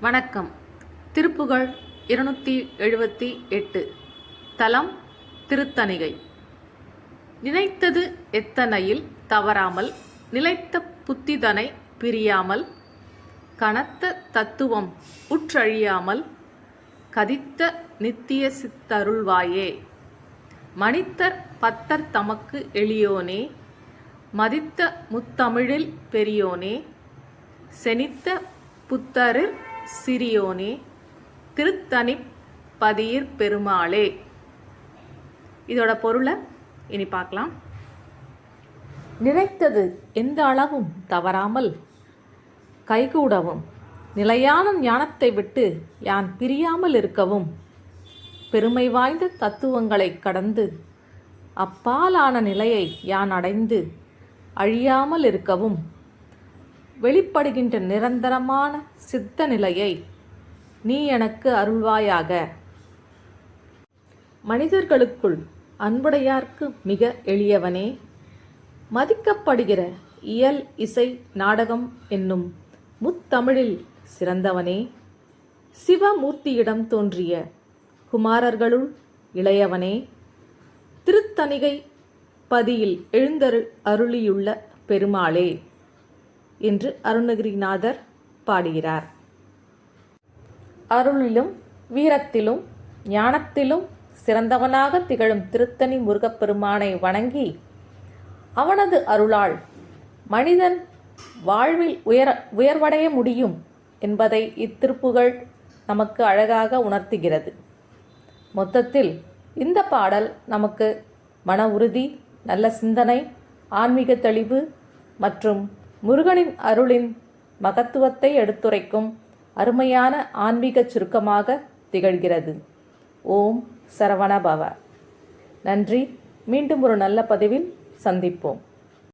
வணக்கம். திருப்புகழ் இருநூற்றி எழுபத்தி எட்டு. தலம் திருத்தணிகை. நினைத்தது எத்தனையில் தவறாமல் நிலைத்த புத்திதனை பிரியாமல் கனத்த தத்துவம் உற்றழியாமல் கதித்த நித்திய சித்தருள்வாயே. மனித்தர் பத்தர் தமக்கு எளியோனே மதித்த முத்தமிழில் பெரியோனே செனித்த புத்தரில் சிறியோனே திருத்தனி பதியிற் பெருமாளே. இதோட பொருளை இனி பார்க்கலாம். நினைத்தது எந்த அளவும் தவறாமல் கைகூடவும் நிலையான ஞானத்தை விட்டு யான் பிரியாமல் இருக்கவும் பெருமை வாய்ந்த தத்துவங்களை கடந்து அப்பாலான நிலையை யான் அடைந்து அழியாமல் இருக்கவும் வெளிப்படுகின்ற நிரந்தரமான சித்த நிலையை நீ எனக்கு அருள்வாயாக. மனிதர்களுக்குள் அன்புடையார்க்கு மிக எளியவனே. மதிக்கப்படுகிற இயல் இசை நாடகம் என்னும் முத்தமிழில் சிறந்தவனே. சிவமூர்த்தியிடம் தோன்றிய குமாரர்களுள் இளையவனே. திருத்தணிகை பதியில் எழுந்தரு அருளியுள்ள பெருமாளே. என்று அருணகிரிநாதர் பாடுகிறார். அருளிலும் வீரத்திலும் ஞானத்திலும் சிறந்தவனாக திகழும் திருத்தணி முருகப்பெருமானை வணங்கி அவனது அருளால் மனிதன் வாழ்வில் உயர உயர்வடைய முடியும் என்பதை இத்திருப்புகள் நமக்கு அழகாக உணர்த்துகிறது. மொத்தத்தில் இந்த பாடல் நமக்கு மன உறுதி நல்ல சிந்தனை ஆன்மீக தெளிவு மற்றும் முருகனின் அருளின் மகத்துவத்தை எடுத்துரைக்கும் அருமையான ஆன்மீக சுருக்கமாக திகழ்கிறது. ஓம் சரவண பவ. நன்றி. மீண்டும் ஒரு நல்ல பதிவில் சந்திப்போம்.